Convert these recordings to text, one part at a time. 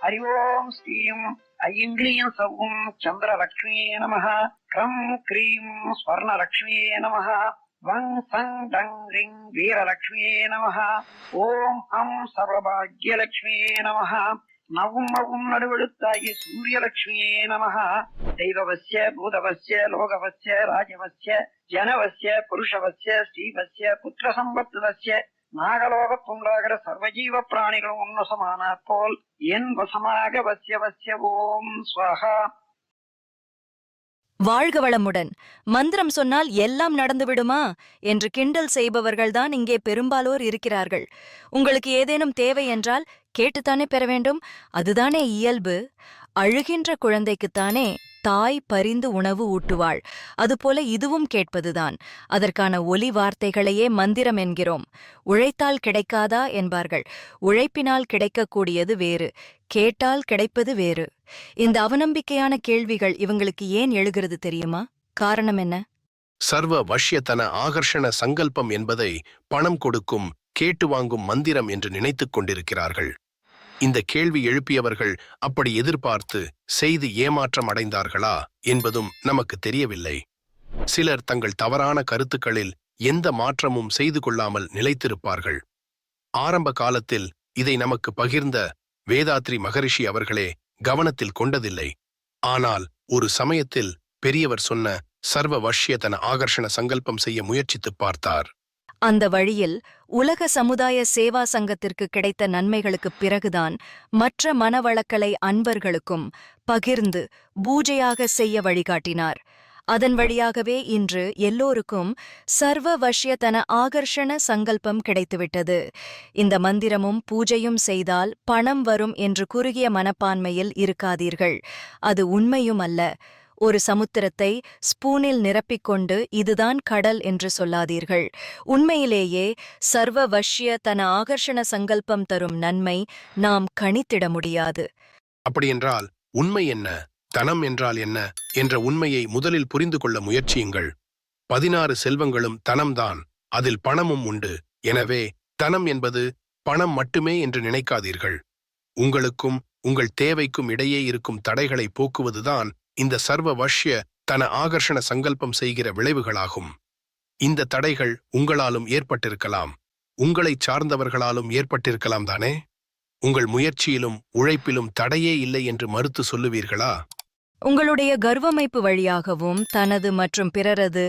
ஹரி ஓம் ஸ்ரீம் ஐங்கிளீம் சவும் சந்திரலக்ஷ்மியே நம க்ரம் க்ரீம் ஸ்வர்ணலக்ஷ்மியே நம வங் சங் டங் ரிங் வீரலக்ஷ்மியே நம ஓம் ஹம் சர்வபாகியலக்ஷ்மியே நம நவும் மவும் நடுவெழுத்தாகி சூரியலக்ஷ்மியே நம தெய்வவசிய பூதவசிய லோகவசிய ராஜவசிய ஜனவசிய புருஷவசிய ஸ்ரீவசிய புத்திர நாகலோகத்துண்டாகிற சர்வஜீவ பிராணிகளும் உன்னசமான போல் என் வசமாக வசிய வசிய ஓம் ஸ்வஹா. வாழ்க வளமுடன். மந்திரம் சொன்னால் எல்லாம் நடந்துவிடுமா? என்று கிண்டல் செய்பவர்கள்தான் இங்கே பெரும்பாலோர் இருக்கிறார்கள். உங்களுக்கு ஏதேனும் தேவை என்றால் கேட்டுத்தானே பெற வேண்டும். அதுதானே இயல்பு. அழுகின்ற குழந்தைக்குத்தானே தாய் பரிந்து உணவு ஊட்டுவாள். அதுபோல இதுவும் கேட்பதுதான். அதற்கான ஒலி வார்த்தைகளையே மந்திரம் என்கிறோம். உழைத்தால் கிடைக்காதா? என்பார்கள். உழைப்பினால் கிடைக்கக்கூடியது வேறு. கேட்டால் கிடைப்பது வேறு. இந்த அவநம்பிக்கையான கேள்விகள் இவங்களுக்கு ஏன் எழுகிறது தெரியுமா? காரணம் என்ன? சர்வ வஷ்யத்தன ஆகர்ஷண சங்கல்பம் என்பதை பணம் கொடுக்கும் கேட்டு வாங்கும் மந்திரம் என்று நினைத்துக் கொண்டிருக்கிறார்கள். இந்த கேள்வி எழுப்பியவர்கள் அப்படி எதிர்பார்த்து செய்து ஏமாற்றம் அடைந்தார்களா என்பதும் நமக்கு தெரியவில்லை. சிலர் தங்கள் தவறான கருத்துக்களில் எந்த மாற்றமும் செய்து கொள்ளாமல் நிலைத்திருப்பார்கள். ஆரம்ப காலத்தில் இதை நமக்கு பகிர்ந்த வேதாத்ரி மகரிஷி அவர்களே கவனத்தில் கொண்டதில்லை. ஆனால் ஒரு சமயத்தில் பெரியவர் சொன்ன சர்வ வஷ்யத்தன ஆகர்ஷண சங்கல்பம் செய்ய முயற்சித்துப் பார்த்தார். அந்த வழியில் உலக சமுதாய சேவா சங்கத்திற்கு கிடைத்த நன்மைகளுக்குப் பிறகுதான் மற்ற மனவளக்கலை அன்பர்களுக்கும் பகிர்ந்து பூஜையாக செய்ய வழிகாட்டினார். அதன் வழியாகவே இன்று எல்லோருக்கும் சர்வ வஷ்யத்தன ஆகர்ஷண சங்கல்பம் கிடைத்துவிட்டது. இந்த மந்திரமும் பூஜையும் செய்தால் பணம் வரும் என்று குறுகிய மனப்பான்மையில் இருக்காதீர்கள். அது உண்மையும் அல்ல. ஒரு சமுத்திரத்தை ஸ்பூனில் நிரப்பிக்கொண்டு இதுதான் கடல் என்று சொல்லாதீர்கள். உண்மையிலேயே சர்வ வஷ்ய தன ஆகர்ஷண சங்கல்பம் தரும் நன்மை நாம் கணித்திட முடியாது. அப்படியென்றால் உண்மை என்ன? தனம் என்றால் என்ன? என்ற உண்மையை முதலில் புரிந்து கொள்ள முயற்சியுங்கள். பதினாறு செல்வங்களும் தனம்தான். அதில் பணமும் உண்டு. எனவே தனம் என்பது பணம் மட்டுமே என்று நினைக்காதீர்கள். உங்களுக்கும் உங்கள் தேவைக்கும் இடையே இருக்கும் தடைகளை போக்குவதுதான் இந்த சர்வ வஷ்ய தன ஆகர்ஷண சங்கல்பம் செய்கிற விளைவுகளாகும். இந்த தடைகள் உங்களாலும் ஏற்பட்டிருக்கலாம். உங்களைச் சார்ந்தவர்களாலும் ஏற்பட்டிருக்கலாம் தானே? உங்கள் முயற்சியிலும் உழைப்பிலும் தடையே இல்லை என்று மறுத்து சொல்லுவீர்களா? உங்களுடைய கர்வமைப்பு வழியாகவும் தனது மற்றும் பிறரது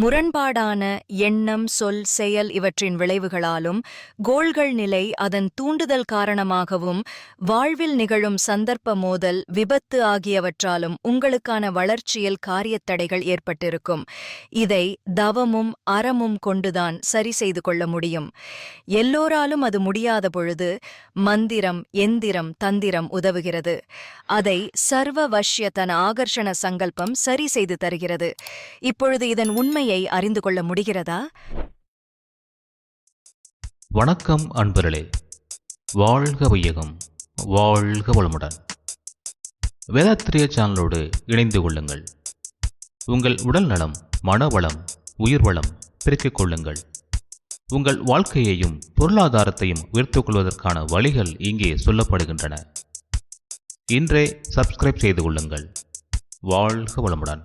முரண்பாடான எண்ணம் சொல் செயல் இவற்றின் விளைவுகளாலும் கோள்கள் நிலை அதன் தூண்டுதல் காரணமாகவும் வாழ்வில் நிகழும் சந்தர்ப்ப மோதல் விபத்து ஆகியவற்றாலும் உங்களுக்கான வளர்ச்சியில் காரியத்தடைகள் ஏற்பட்டிருக்கும். இதை தவமும் அறமும் கொண்டுதான் சரி செய்து கொள்ள முடியும். எல்லோராலும் அது முடியாத பொழுது மந்திரம் எந்திரம் தந்திரம் உதவுகிறது. அதை சர்வ வஷ்யத்தன தன ஆகர்ஷண சங்கல்பம் சரி செய்து தருகிறது. இப்பொழுது இதன் உண்மையை அறிந்து கொள்ள முடிகிறதா? வணக்கம் அன்பர்களே. வாழ்க வையகம். வாழ்க வளமுடன். வேதாத்திரிய சேனலோடு இணைந்து கொள்ளுங்கள். உங்கள் உடல் நலம் மனவளம் உயிர் வளம் பெருக்கிக் கொள்ளுங்கள். உங்கள் வாழ்க்கையையும் பொருளாதாரத்தையும் உயர்த்துக் கொள்வதற்கான வழிகள் இங்கே சொல்லப்படுகின்றன. இன்றே சப்ஸ்கிரைப் செய்து கொள்ளுங்கள். வாழ்க வளமுடன்.